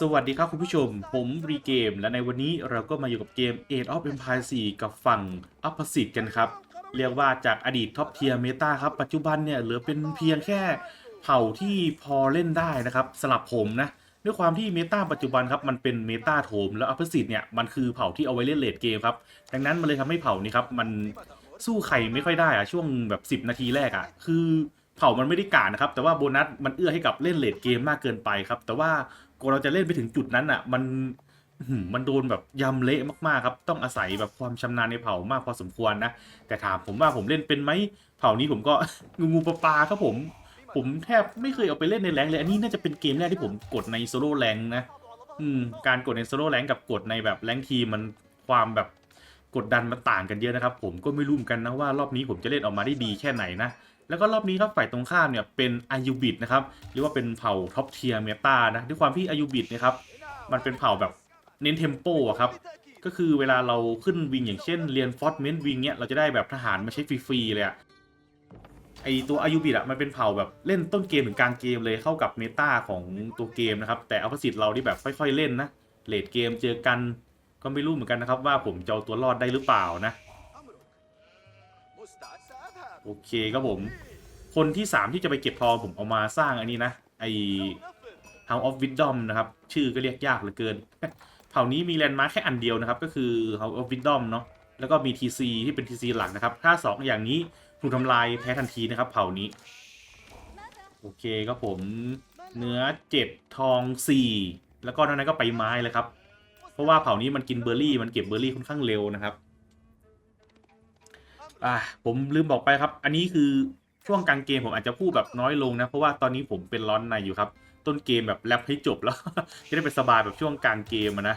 สวัสดีครับคุณผู้ชม ผมรีเกม และในวันนี้เราก็มาอยู่กับเกม Age of Empire 4กับฝั่ง Opposite กันครับ เรียกว่าจากอดีตท็อปเทียร์เมตาครับ ปัจจุบันเนี่ยเหลือเป็นเพียงแค่เผ่าที่พอเล่นได้นะครับสลับผมนะ ด้วยความที่เมตาปัจจุบันครับ มันเป็นเมตาโถมแล้ว Opposite เนี่ยมันคือเผ่าที่เอาไว้เล่นเลดเกมครับ ดังนั้นมันเลยทำให้เผ่านี้ครับมันสู้ใครไม่ค่อยได้อะช่วงแบบ 10 นาทีแรกอะคือเผ่ามันไม่ได้การนะครับ แต่ว่าโบนัสมันเอื้อให้กับเล่นเลดเกมมากเกินไปครับ แต่ว่า กว่าเราจะเล่นไปถึงจุดนั้นอะ มันมันโดนแบบยำเละมากๆครับ ต้องอาศัยแบบความชำนาญในเผ่ามากพอสมควรนะ แต่ถามผมว่าผมเล่นเป็นไหมเผ่านี้ผมก็งูงูปลาปลาครับผม ผมแทบไม่เคยเอาไปเล่นในแรงเลย อันนี้น่าจะเป็นเกมแรกที่ผมกดในโซโล่แรงนะ อืม การกดในโซโล่แรงกับกดในแบบแรงค์ทีมมันความแบบ กดดันมันต่างกันเยอะนะครับ ผมก็ไม่รู้เหมือนกันนะว่ารอบนี้ผมจะเล่นออกมาได้ดีแค่ไหนนะแล้วก็รอบนี้ครับฝ่ายตรงข้ามเนี่ยเป็นอายุบิดนะครับหรือว่าเป็นเผ่าท็อปเทียร์เมตานะด้วยความที่อายุบิดนะครับมันเป็นเผ่าแบบเน้นเทมโปอะครับก็คือเวลาเราขึ้นวิงอย่างเช่นเรียนฟอร์เมนต์วิงเนี่ยเราจะได้แบบทหารมาใช้ฟรีๆเลยอะไอตัวอายุบิดอะมันเป็นเผ่าแบบเล่นต้นเกมถึงกลางเกมเลยเข้ากับเมตาของตัวเกมนะครับแต่อัลฟาสิตเราที่แบบค่อยๆเล่นนะเลดเกมเจอกัน ก็ไม่รู้เหมือนกันนะครับว่าผมจะเอาตัวรอดได้หรือเปล่านะ โอเคครับผม คนที่ 3 ที่จะไปเก็บทองผมเอามาสร้างอันนี้นะ ไอ House of Wisdom นะครับ ชื่อก็เรียกยากเหลือเกินเผ่านี้มีแลนด์มาร์คแค่อันเดียวนะครับ ก็คือ House of Wisdom เนาะแล้วก็มี TC ที่เป็น TC หลักนะครับ ถ้า 2 อย่างนี้ถูกทำลายแพ้ทันทีนะครับ เผ่านี้ โอเคครับผมเนื้อ7ทอง4แล้วก็นอกนั้นก็ไปไม้เลยครับ เพราะว่าเผ่านี้มันกินเบอร์รี่มันเก็บเบอร์รี่ค่อนข้างเร็วนะครับ อ่าผมลืมบอกไปครับ อันนี้คือช่วงกลางเกมผมอาจจะพูดแบบน้อยลงนะ เพราะว่าตอนนี้ผมเป็นร้อนในอยู่ครับ ต้นเกมแบบแรปให้จบแล้ว จะได้ไปสบายแบบช่วงกลางเกมนะ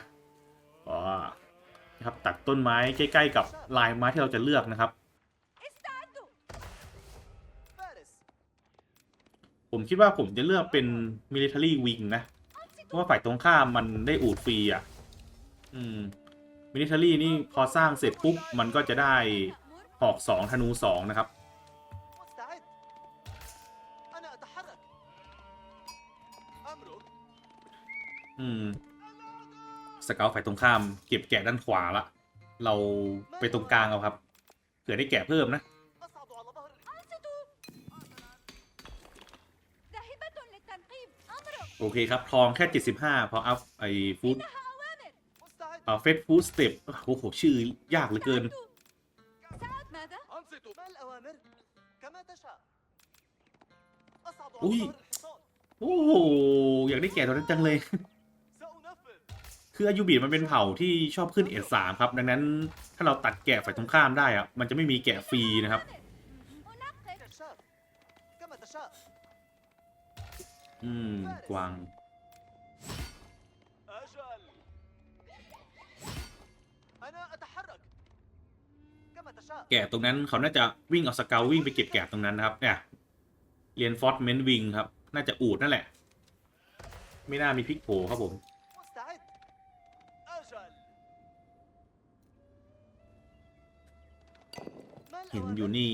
อ๋อครับตัดต้นไม้ใกล้ ๆ กับลายไม้ที่เราจะเลือกนะครับ ผมคิดว่าผมจะเลือกเป็น military wing นะ เพราะว่าฝ่ายตรงข้ามมันได้อูดฟรีอะ อืมมินิเทอรี่นี่พอสร้างเสร็จปุ๊บ มันก็จะได้หอกสองธนูสองนะครับ อืม สเกลฝ่ายตรงข้ามเก็บแกะด้านขวาละ เราไปตรงกลางเอาครับ เผื่อได้แกะเพิ่มนะ โอเคครับ ทองแค่ 75 พออัพไอ้ฟูด เฟสฟูดสเต็ปโอ้โห ชื่อยากเหลือเกิน อุ้ย โอ้โห อยากได้แก่ตัวนั้นจังเลย คืออายุบีมันเป็นเผ่าที่ชอบขึ้นเอ็ดสามครับ ดังนั้นถ้าเราตัดแกะฝ่ายตรงข้ามได้อะมันจะไม่มีแกะฟรีนะครับ อืม กวาง แกะตรงนั้นเขาน่าจะวิ่งเอาสเกลวิ่งไปเก็บแกะตรงนั้นนะครับเนี่ยเรียนฟอสเมนวิงครับ น่าจะอูดนั่นแหละ ไม่น่ามีพิกโผครับผมเห็นอยู่นี่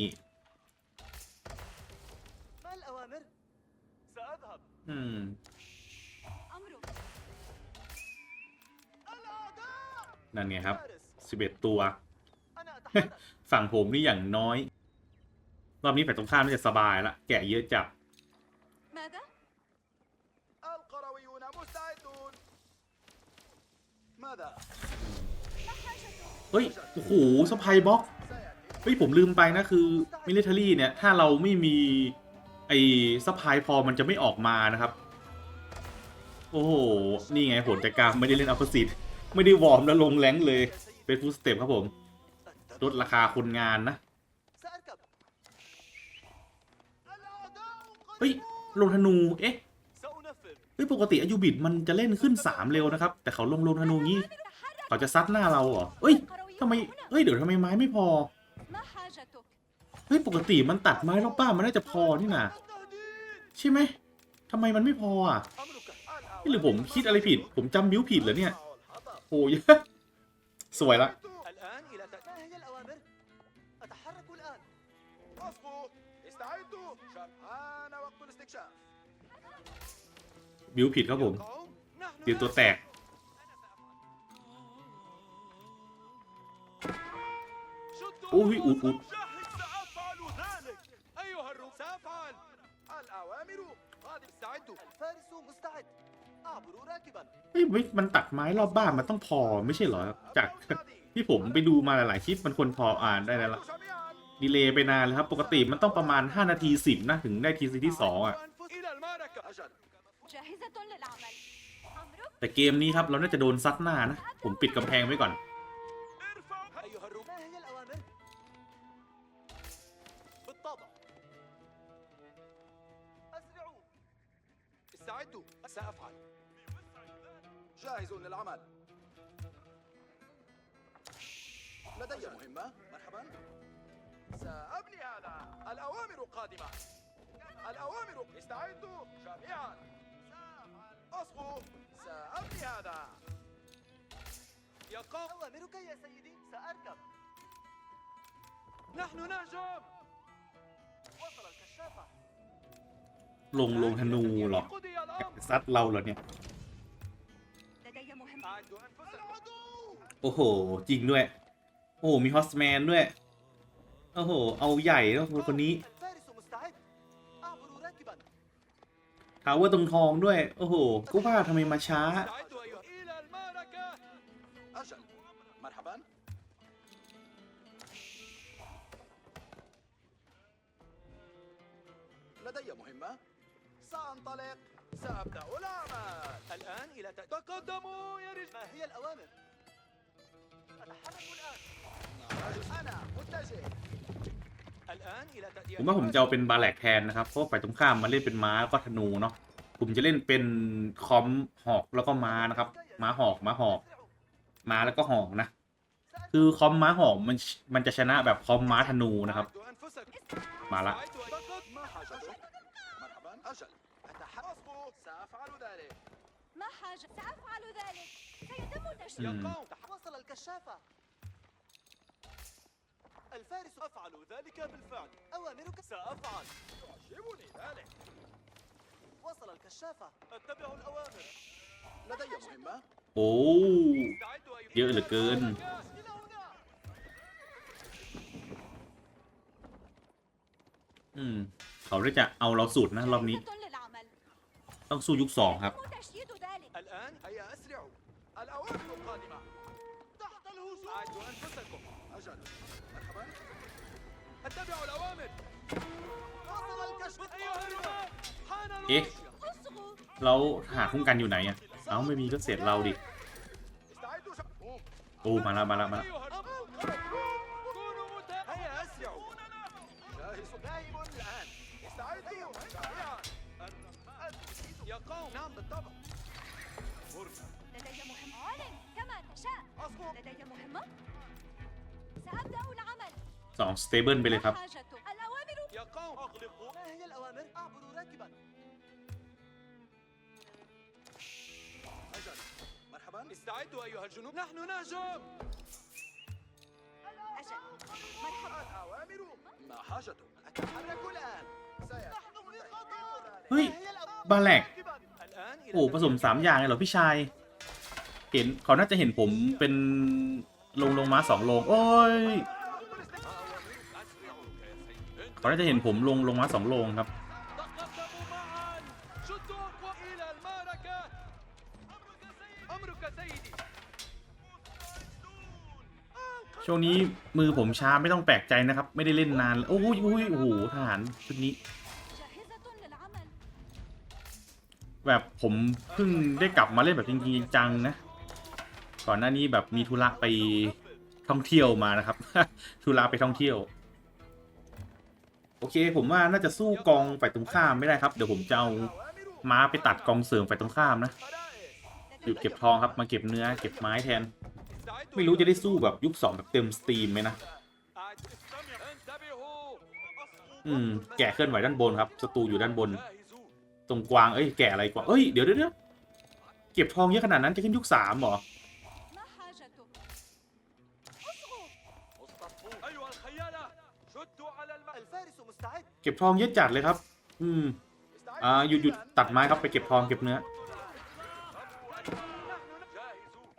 นั่นไงครับสิบเอ็ดตัว ฝั่งผมนี่อย่างน้อย รอบนี้ฝ่ายตรงข้ามน่าจะสบายละ แกะเยอะจับ ماذا؟ القرويون مستعدون ماذا เฮ้ย โอ้โหสปายบ็อก سيأتي เฮ้ย ผมลืมไปนะคือมิลิเทอรี่เนี่ย ถ้าเราไม่มี ไอ้สปายพอมันจะไม่ออกมานะครับ โอ้โห นี่ไงผลจากการไม่ได้เล่นอัลฟาซิตไม่ได้วอร์มแล้วลงแรงค์เลย เป็นฟูลสเต็ปครับผม ลดราคาคนงานนะ เฮ้ยโลงธนู เอ๊ะ เฮ้ย ปกติอายุบิดมันจะเล่นขึ้นสามเร็วนะครับ แต่เขาลงโลงธนูงี้ เขาจะซัดหน้าเราเหรอเอ้ยทำไม เอ้ย เดี๋ยวทำไมไม้ไม่พอ เฮ้ย ปกติมันตัดไม้รอบบ้านมันน่าจะพอนี่นะใช่ไหมทำไมมันไม่พออะหรือผมคิดอะไรผิด ผมจำบิ้วผิดเหรอเนี่ย โอ้ยสวยละ บิวผิดครับผมเดี๋ยตัวแตก โอ้ยอุดอุดไม่มันตัดไม้รอบบ้านมันต้องพอไม่ใช่เหรอ จากที่ผมไปดูมาหลายๆคลิปมันควรพออ่านได้แล้ว ดีเลย์ไปนานแล้วครับ ปกติมันต้องประมาณ 5 นาที 10 นะ ถึงได้ทีซีที่ 2 อ่ะ أنفس إلى المعركة أجل جاهزة للعمل أمرك แต่เกมนี้ครับ เราน่าจะโดนซัดหน้านะ ผมปิดกำแพงไว้ก่อน ارفع أيها الروم ما هي الأوامر؟ بالطبع أسرعوا استعدوا سأفعل جاهز للعمل لدي مهمة مرحبا سأبني هذا الأوامر قادمة الأوامر استعدوا جميعا أصغوا سأبني هذا يقام أوامرك يا سيدي سأركب نحن نهجم وصل الكشافة ลงลงธนูเหรอ قضي الأمر ซัดเราเหรอเนี่ย لدي مهمة أعدوا أنفسكم العدو โอ้โห จริงด้วย โอ้โหมีฮอสแมนด้วย โอ้โห เอาใหญ่แล้วคนนี้ الفارس مستعد أعبر راكبا ทาวเวอร์ตรงทองด้วย โอ้โห ก็ว่าทำไมมาช้า استعدوا أيها إلى المعركة أجل مرحبا لدي مهمة سأنطلق سأبدأ العمل الآن إلى ت- تقدموا يا رجال ما هي الأوامر؟ أتحرك الآن ผมว่าผมจะเอาเป็นบาแลกแทนนะครับ เพราะฝ่ายตรงข้ามมาเล่นเป็นม้าก็ธนูเนาะ ผมจะเล่นเป็นคอมหอกแล้วก็ม้านะครับ ม้าหอกม้าหอก ม้าแล้วก็หอกนะ คือคอมม้าหอกมันมันจะชนะแบบคอมม้าธนูนะครับ มาละอืม الفارس أفعل ذلك بالفعل أوامرك سأفعل يعجبني ذلك وصل الكشافة اتبع الأوامر لدي مهمة โอ้ استعدوا أيها เยอะเหลือเกิน إلى هنا อืม เขาได้จะเอาเราสูตรนะรอบนี้ جاهزة للعمل ต้องสู้ยุคสองครับ يتم تشييد ذلك الآن هيا أسرعوا الأوامر القادمة تحت الهجوم أعدوا أنفسكم أجل مرحبا اتبعوا الأوامر وصل الكشف أيها الرماة حان إيه؟ الوحش اصغوا แล้วหาคุ้มกันอยู่ไหนอะเอ้าไม่มีก็เสร็จเราดิ استعدوا شباب โอ้มาแล้วมาแล้วมาแล้ว أيها الأمر كونوا متابعين هيا أسرعوا جاهز نائم الآن استعدوا جميعا يا قوم نعم بالطبع مرسل สองสเตเบิลไปเลยครับ ما حاجته الأوامر يا قوم أغلقوا ما هي الأوامر؟ أعبر راكبا أجل مرحبا استعدوا أيها الجنود نحن نهجم أجل مرحبا الأوامر ما حاجته أتحرك الآن نحن في خطر เฮ้ย บาแลก الآن إلى โอ้ผสมสามอย่างเลยเหรอพี่ชาย เห็นเขาน่าจะเห็นผมเป็นลงลงม้าสองลง โอ้ย ตอนนี้จะเห็นผมลงลงมาสองลงครับ ช่วงนี้มือผมช้าไม่ต้องแปลกใจนะครับ ไม่ได้เล่นนานโอ้ยโอ้ยโอ้โหทหารชุดนี้ แบบผมเพิ่งได้กลับมาเล่นแบบจริงจังนะ ก่อนหน้านี้แบบมีธุระไปท่องเที่ยวมานะครับธุระไปท่องเที่ยว โอเค ผมว่าน่าจะสู้กองฝ่ายตรงข้ามไม่ได้ครับ เดี๋ยวผมจะเอาม้าไปตัดกองเสริมฝ่ายตรงข้ามนะหยุดเก็บทองครับมาเก็บเนื้อเก็บไม้แทน ไม่รู้จะได้สู้แบบยุคสองแบบเต็มสตรีมไหมนะอืมแกะเคลื่อนไหวด้านบนครับศัตรูอยู่ด้านบน ตรงกวางเอ้ยแกะอะไรกว่าเอ้ยเดี๋ยวเดี๋ยวเดี๋ยเก็บทองเยอะขนาดนั้นจะขึ้นยุคสามหรอ เก็บทองเยอะจัดเลยครับ อืม อ่าหยุดหยุดตัดไม้ครับไปเก็บทองเก็บเนื้อ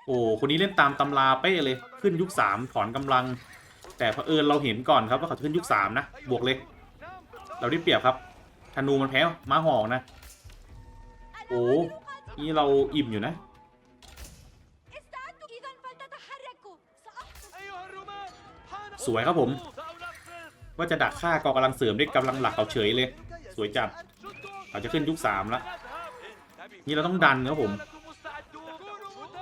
โอ้คนนี้เล่นตามตำราเป้เลยขึ้นยุคสามถอนกำลัง แต่พอเผอิญเราเห็นก่อนครับว่าเขาขึ้นยุคสามนะบวกเลย เราได้เปรียบครับธนูมันแพ้ม้าหอกนะ โอ้นี่เราอิ่มอยู่นะสวยครับผม ว่าจะดักฆ่ากองกำลังเสริมด้วยกำลังหลักเขาเฉยเลย สวยจัดเขาจะขึ้นยุคสามละนี่เราต้องดันนะผม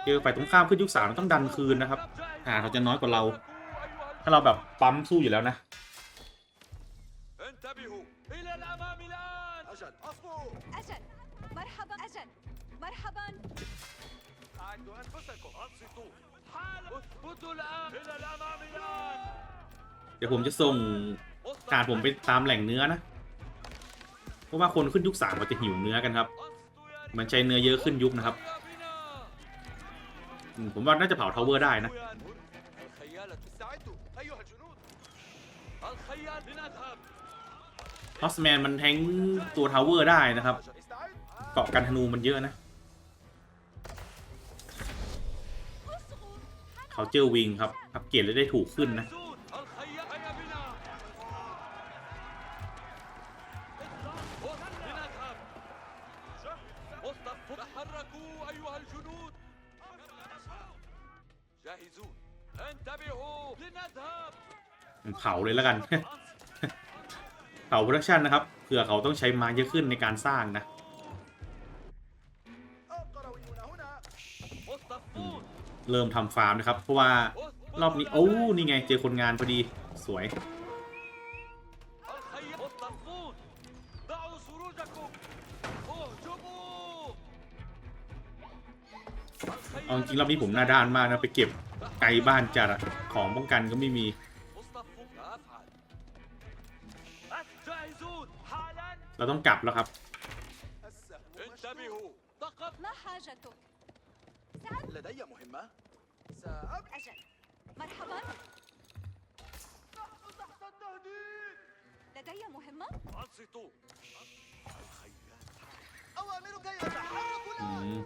เจอฝ่ายตรงข้ามขึ้นยุคสามต้องดันคืนนะครับหาเขาจะน้อยกว่าเรา ถ้าเราแบบปั๊มสู้อยู่แล้วนะอ เดี๋ยวผมจะส่งการผมไปตามแหล่งเนื้อนะ เพราะว่าคนขึ้นยุคสามมันจะหิวเนื้อกันครับ มันใช้เนื้อเยอะขึ้นยุคนะครับ ผมว่าน่าจะเผาทาวเวอร์ได้นะฮอสแมนมันแทงตัวทาวเวอร์ได้นะครับเกาะกันธนูมันเยอะนะเขาเจอวิงครับอัปเกรดเลยได้ถูกขึ้นนะ เผาเลยแล้วกัน เผาโปรดักชันนะครับเผื่อเขาต้องใช้ไม้เยอะขึ้นในการสร้างนะเริ่มทำฟาร์มนะครับ เพราะว่ารอบนี้โอ้นี่ไงเจอคนงานพอดีสวยเอาจริงรอบนี้ผมหน้าด้านมากนะไปเก็บไกลบ้านจัดอะ ของป้องกันก็ไม่มี مصطفون لا أفعل جاهزون حالا เราต้องกลับแล้วครับ انتبهوا ثقف ما حاجتك لدي مهمة سأبدأ أجل مرحبا تحت التهديد لدي مهمة أنصتوا الخيال أوامرك يتحرك อื الآن ม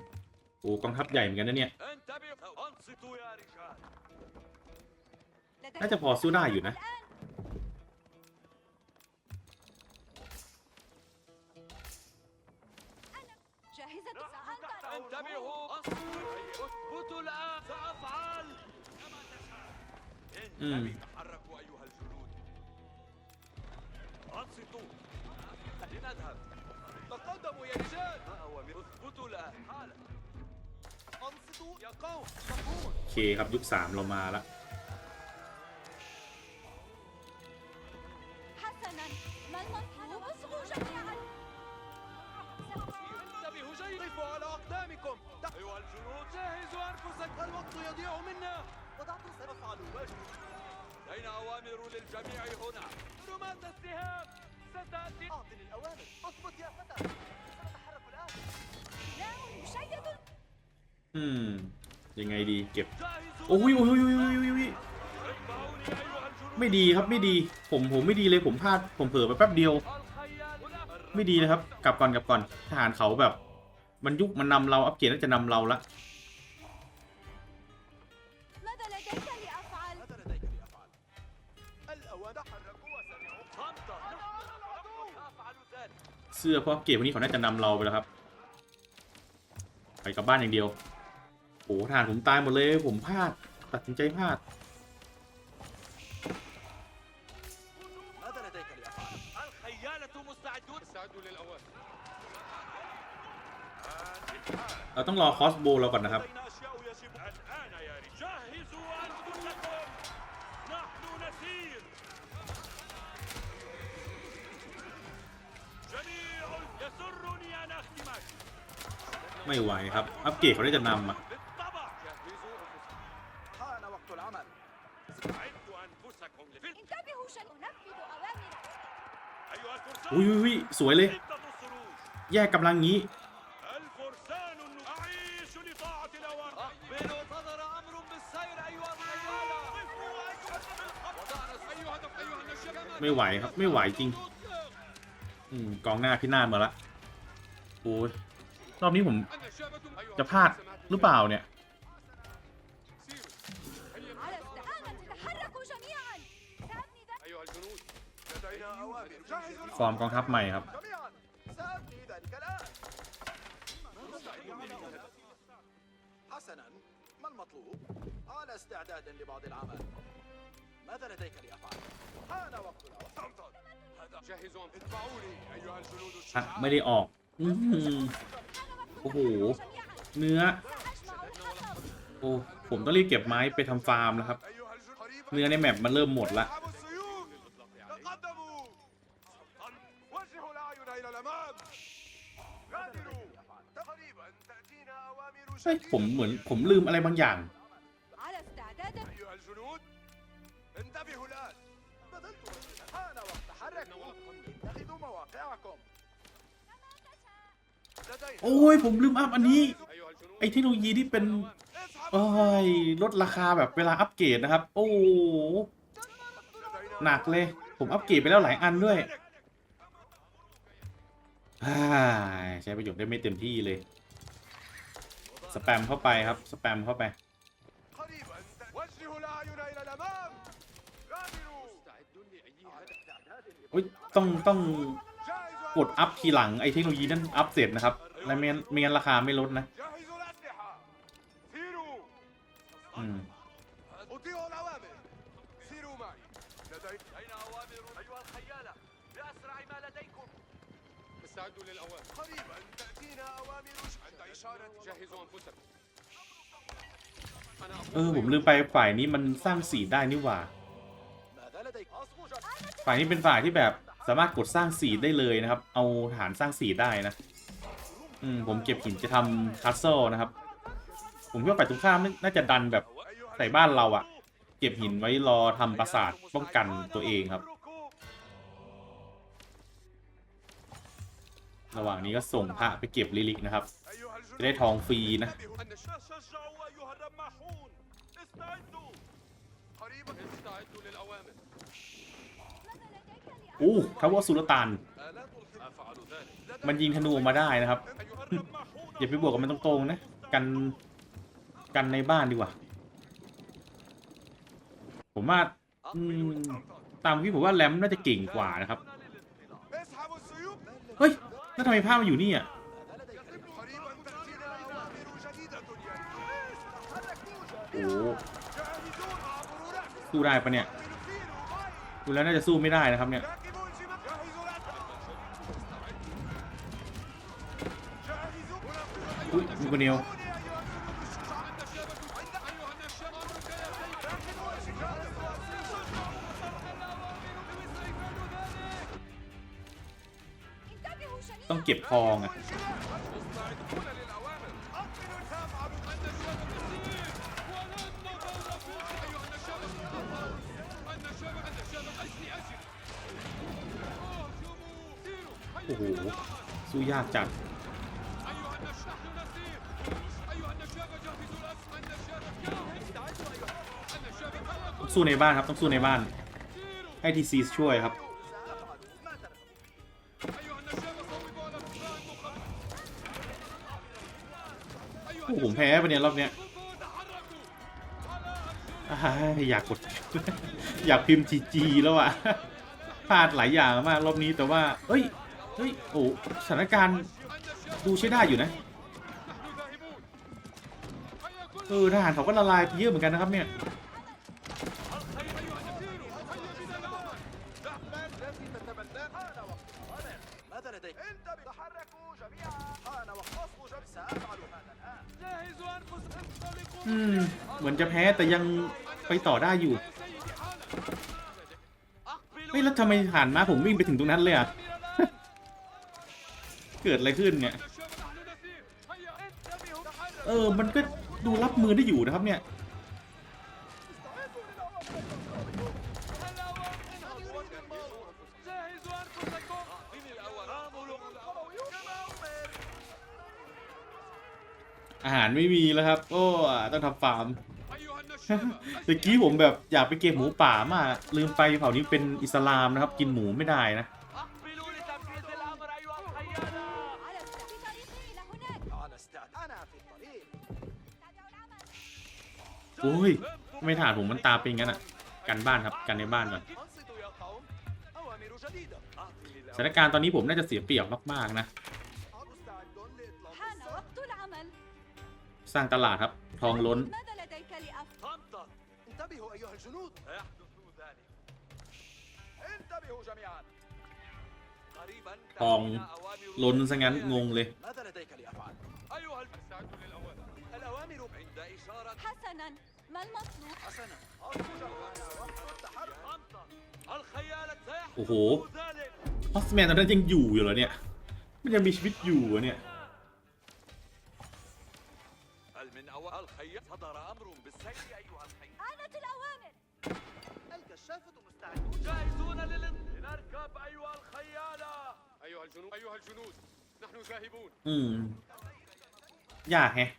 โอ้กองทัพใหญ่เหมือนกันนะเนี่ย انتبهوا أنصتوا يا رجال لدي น่าจะพอสู้ได้อยู่นะ الآن أنا جاهزة سأنطلق انتبهوا أنصتوا اثبتوا الآن سأفعل كما تشاء مم. انتبهوا تحركوا أيها الجنود أنصتوا لنذهب تقدموا يا رجال ما أوامر اثبتوا الآن حالا أنصتوا يا قوم صفون โอเคครับยุคสามเรามาแล้ว ما المطلوب اصغوا جميعا انتبهوا جيد قفوا على أقدامكم أيها الجنود جهزوا أنفسكم الوقت يضيع منا وضعت سنفعل واجب لدينا أوامر للجميع هنا رماة السهام ستأتي أعطني الأوامر اثبت يا فتى سنتحرك الآن لا مشيد อืม ยังไงดีเก็บ جاهزون โอ้ยโอ้ยโอ้ยโอ้ยโอ้ย ไม่ดีครับไม่ดี ผมผมไม่ดีเลยผมพลาดผมเผลอไปแป๊บเดียว ไม่ดีนะครับ กลับก่อนกลับก่อนทหารเขาแบบ มันยุคมันนำเราอัปเกรดน่าจะนำเราละเสื้อเพราะเกรดวันนี้เขาน่าจะนำเราไปแล้วครับไปกลับบ้านอย่างเดียวโอ้ทหารผมตายหมดเลยผมพลาด ตัดสินใจพลาด الخيالة مستعدون استعدوا للأوامر เราต้องรอคอสโบเราก่อนนะครับ لدينا أشياء يجب الآن يا رجال جهزوا أنفسكم نحن نسير جميع يسرني أن أختمك ไม่ไหวครับ อัปเกรดเขาได้จะนำอะ بالطبع جهزوا أنفسكم حان وقت العمل استعدوا أنفسكم للفيلم انتبهوا شن อุ้ยอุ้สวยเลย แยกกำลังงี้ ไม่ไหวครับไม่ไหวจริงอืมกองหน้าพี่หน้ามาละโอ้ยรอบนี้ผมจะพลาดหรือเปล่าเนี่ย ฟอร์มกองทัพใหม่ครับ جميعا سأبني ذلك الآن حسنا ما المطلوب؟ على استعداد لبعض العمل ماذا لديك لأفعل؟ حان وقت الأوامر هذا جهزوا اتبعوني أيها الجنود อ่ะ الشجعان ไม่ได้ออกอื้อหือ โอ้โห เนื้อ أجمع الحطب โอ้ ผมต้องรีบเก็บไม้ไปทำฟาร์มแล้วครับ أيها الجنود قريبا เนื้อในแมปมันเริ่มหมดละ เฮ้ย ผมเหมือนผมลืมอะไรบางอย่าง على استعداد أيها الجنود انتبهوا الآن بذلت وجهي. حان وقت تحركوا اتخذوا مواقعكم لدينا โอ้ย ผมลืมอัพอันนี้ أيها الجنود ไอ้เทคโนโลยีที่เป็น اسحبوا โอ้ย ลดราคาแบบเวลาอัปเกรดนะครับ โอ้โห لدينا หนักเลย ผมอัปเกรดไปแล้วหลายอันด้วยอ่าใช้ประโยชน์ได้ไม่เต็มที่เลย สแปมเข้าไปครับ สแปมเข้าไป قريبا وجهوا الأعين إلى الأمام غادروا مستعد لأي هدف อุ้ย ต้องต้อง جهزوا กดอัพทีหลังไอ้เทคโนโลยีนั้นอัพเสร็จนะครับ แล้วไม่งั้นไม่งั้นราคาไม่ลดนะ جهزوا الأسلحة سيروا อืม أطيعوا الأوامر سيروا معي لدي أين أوامر أيها الخيالة بأسرع ما لديكم استعدوا للأوامر قريبا تأتينا أوامر عند إشارة جهزوا أنفسكم أنا เออ ผมลืมไปฝ่ายนี้มันสร้างสีได้นี่หว่า ماذا لديك أصبجا ฝ่ายนี้เป็นฝ่ายที่แบบสามารถกดสร้างสีได้เลยนะครับ เอาฐานสร้างสีได้นะ อืม ผมเก็บหินจะทำคัสเซิลนะครับ ผมคิดว่าฝ่ายตรงข้ามน่าจะดันแบบ أيها ใส่บ้านเราอะเก็บหินไว้รอทำปราสาทป้องกันตัวเองครับ ระหว่างนี้ก็ส่งพระไปเก็บลิลิกนะครับ จะได้ทองฟรีนะ อู้ทาวเวอร์สุลต่านมันยิงธนูมาได้นะครับ อย่าไปบวกกับมันตรงๆนะ กันกันในบ้านดีกว่า ผมว่าตามพี่ผมว่าแรมน่าจะเก่งกว่านะครับ แล้วทำไมภาพมาอยู่นี่อะโอ้สู้ได้ปะเนี่ยดูแล้วน่าจะสู้ไม่ได้นะครับเนี่ยอุ้ยมูกเนียว เก็บทองอะโอ้โห สู้ยากจัดต้องสู้ในบ้านครับ ต้องสู้ในบ้านให้ทีซีช่วยครับ แพ้ปะเนี่ยรอบเนี้ยอยากกด อยากพิมพ์จีจีแล้วอะพลาดหลายอย่างมากรอบนี้แต่ว่า เฮ้ย เฮ้ย โอ้สถานการณ์ดูใช้ได้อยู่นะ เออทหารเขาก็ละลายไปเยอะเหมือนกันนะครับเนี่ย อนจะแพ้แต่ยังไปต่อได้อยู่ไม่แล้วทำไมผ่านมาผมวิ่งไปถึงตรงนั้นเลยอะ เกิดอะไรขึ้นเนี่ย เออ มันก็ดูรับมือได้อยู่นะครับเนี่ย อาหารไม่มีแล้วครับ โอ้ ต้องทำฟาร์ม เมื่อกี้ผมแบบอยากไปเก็บหมูป่ามากลืมไปเผ่านี้เป็นอิสลามนะครับ กินหมูไม่ได้นะ โอ้ย ไม่ถานผมมันตาเป็นงั้นอะ กันบ้านครับ กันในบ้านก่อนสถานการณ์ตอนนี้ผมน่าจะเสียเปรียบมากๆนะสร้างตลาดครับ ทองล้น انتبهوا أيها الجنود سيحدث ذلك انتبهوا جميعا قريبا ทอง تأتينا أوامر ล้นซะงั้นงงเลย ماذا لديك لأفعل أيها المستعد للأوامر الأوامر عند إشارة حسنا ما المطلوب؟ حسنا أصبح معنا وقت التحرك طنطا الخيالة سيحدث โอ้โห ذلك ฮอสแมนตอนนั้นยังอยู่อยู่เหรอเนี่ย มันยังมีชีวิตอยู่เหรอเนี่ย هل من أوامر الخيال صدر أمر بالسير الكشافة مستعدون جاهزون لل لنركب أيها الخيالة أيها الجنود أيها الجنود نحن ذاهبون อืม ยากแฮะ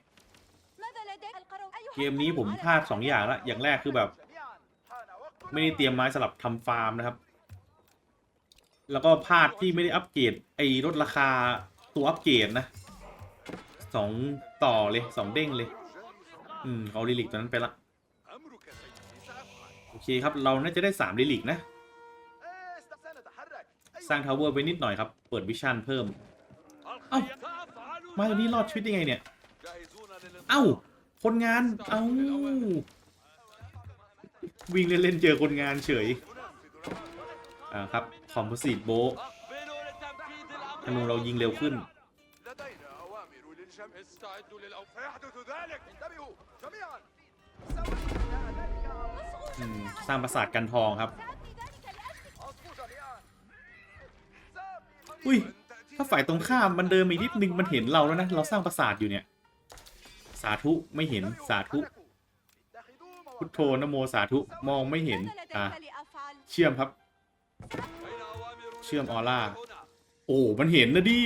ماذا لديك القرار؟ أيها เกมนี้ผม القرار พลาดสองอย่างละอย่างแรกคือแบบ جميعا حان وقت ไม่ได้เตรียมไม้สำหรับทำฟาร์มนะครับ แล้วก็พลาดที่ไม่ได้อัปเกรดไอ้ลดราคาตัวอัปเกรดนะ สองต่อเลยสองเด้งเลย อืมเอาลิลิกตัวนั้นไปละ เคครับ เราน่าจะได้3ลิลิกนะ สร้างทาวเวอร์ไปนิดหน่อยครับ เปิดวิชั่นเพิ่ม เอ้า มาตัวนี้รอดชีวิตยังไงเนี่ย เอ้า คนงาน เอ้า วิ่งเล่นๆเจอคนงานเฉย อ่าครับ คอมโพสิตโบธนูเรายิงเร็วขึ้น สร้างปราสาทกันทองครับ อุ้ย ถ้าฝ่ายตรงข้ามมันเดินมีนิดนึงมันเห็นเราแล้วนะ เราสร้างปราสาทอยู่เนี่ย สาธุไม่เห็นสาธุพุทโธนะโมสาธุมองไม่เห็นอะเชื่อมครับ เชื่อมออร่า โอ้มันเห็นนะดิ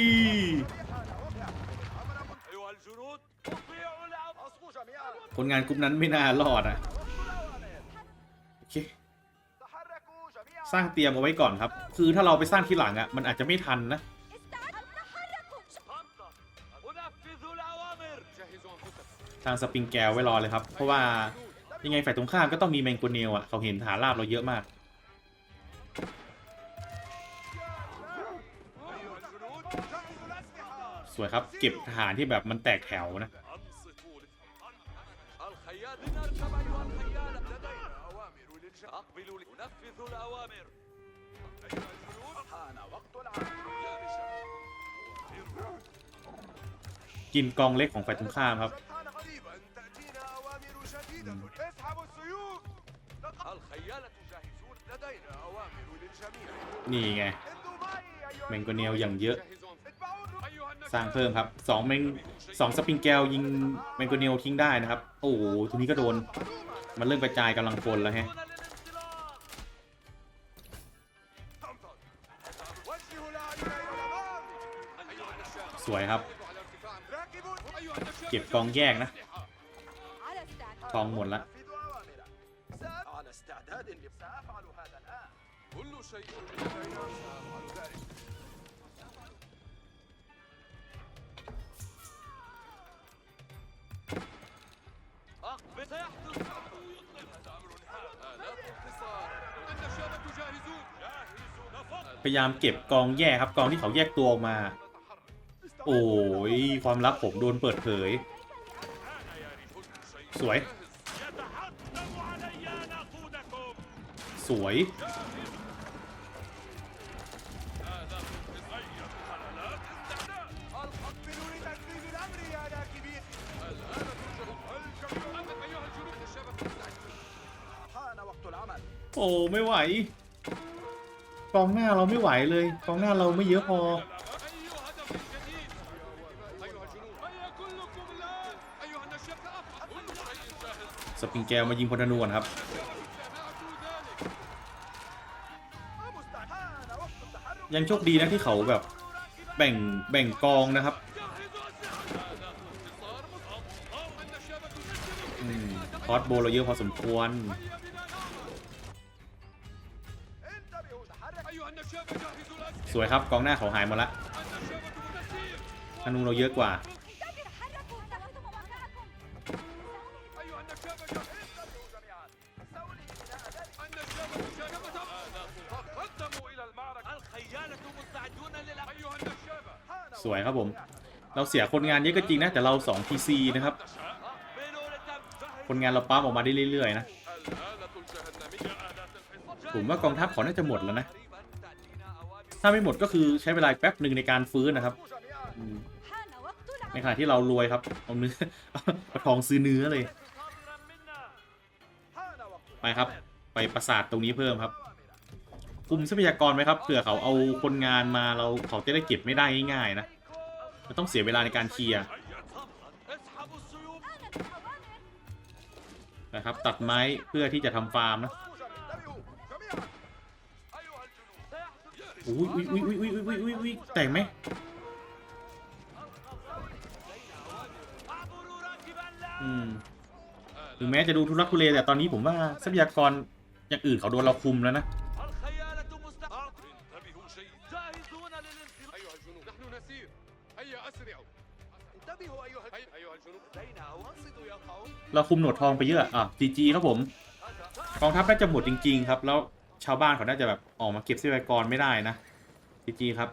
คนงานกลุ่มนั้นไม่น่ารอดอะ เค สร้างเตรียมเอาไว้ก่อนครับ คือถ้าเราไปสร้างทีหลังอะ่ะมันอาจจะไม่ทันนะทางสปริงแกวไว้รอเลยครับ เพราะว่ายังไงฝ่ายตรงข้ามก็ต้องมีแมงกูเนลอะ เขาเห็นฐานราบเราเยอะมาก สวยครับเก็บทหารที่แบบมันแตกแถวนะ أقبلوا لنفذ الأوامر أيها الجنود حان وقت العمل يا رجال กินกองเล็กของฝ่ายตรงข้ามครับ حان قريبا تأتينا أوامر جديدة اسحبوا السيوف الخيالة جاهزون لدينا أوامر للجميع นี่ไง انتوا معي أيها แมงโกเนลอย่างเยอะ جهزوا أنفسكم اتبعوا الركب أيها الناس สร้างเพิ่มครับสองแมงสองสปริงแกลยิงแมงโกเนลทิ้งได้นะครับ โอ้โหทีนี้ก็โดน มันเริ่มกระจายกำลังพลแล้วแฮะ وجهوا วยครับ เก็บกองแยกนะกองหมดละพยายามเก็บกองแยกครับกองที่เขาแยกตัวออกมา โอ้ยความลับผมโดนเปิดเผย สวย สวย โอ้ ไม่ไหว กองหน้าเราไม่ไหวเลย กองหน้าเราไม่เยอะพอ สปริงแกวมายิงพลธนูก่อนครับ ยังโชคดีนะที่เขาแบบแบ่งแบ่งกองนะครับคอสโบเราเยอะพอสมควร สวยครับกองหน้าเขาหายมาละธนูเราเยอะกว่า สวยครับผม เราเสียคนงานเยอะก็จริงนะ แต่เรา2 TC นะครับ คนงานเราปั๊มออกมาได้เรื่อยๆนะ ผมว่ากองทัพเขาน่าจะหมดแล้วนะ ถ้าไม่หมดก็คือใช้เวลาแป๊บหนึ่งในการฟื้นนะครับ ในขณะที่เรารวยครับ เอาเนื้อเระทองซื้อเนื้อเลย ไปครับ ไปปราสาทตรงนี้เพิ่มครับ คุมทรัพยากรไหมครับเผื่อเขาเอาคนงานมาเราเขาจะได้เก็บไม่ได้ง่ายๆนะมันต้องเสียเวลาในการเคลียร์นะครับ ตัดไม้เพื่อที่จะทำฟาร์มนะอุ้ยอุ้ยอุ้ยอุ้ยอุ้ยอุ้ยอุ้ยแต่งไหมอืมถึงแม้จะดูทุรักทุเลแต่ตอนนี้ผมว่าทรัพยากรอย่างอื่นเขาโดนเราคุมแล้วนะ เราคุมหนวดทองไปเยอะอะจีจีครับผมกองทัพน่าจะหมดจริง ๆ ครับ แล้วชาวบ้านเขาน่าจะแบบออกมาเก็บทรัพยากรไม่ได้นะจีจีครับ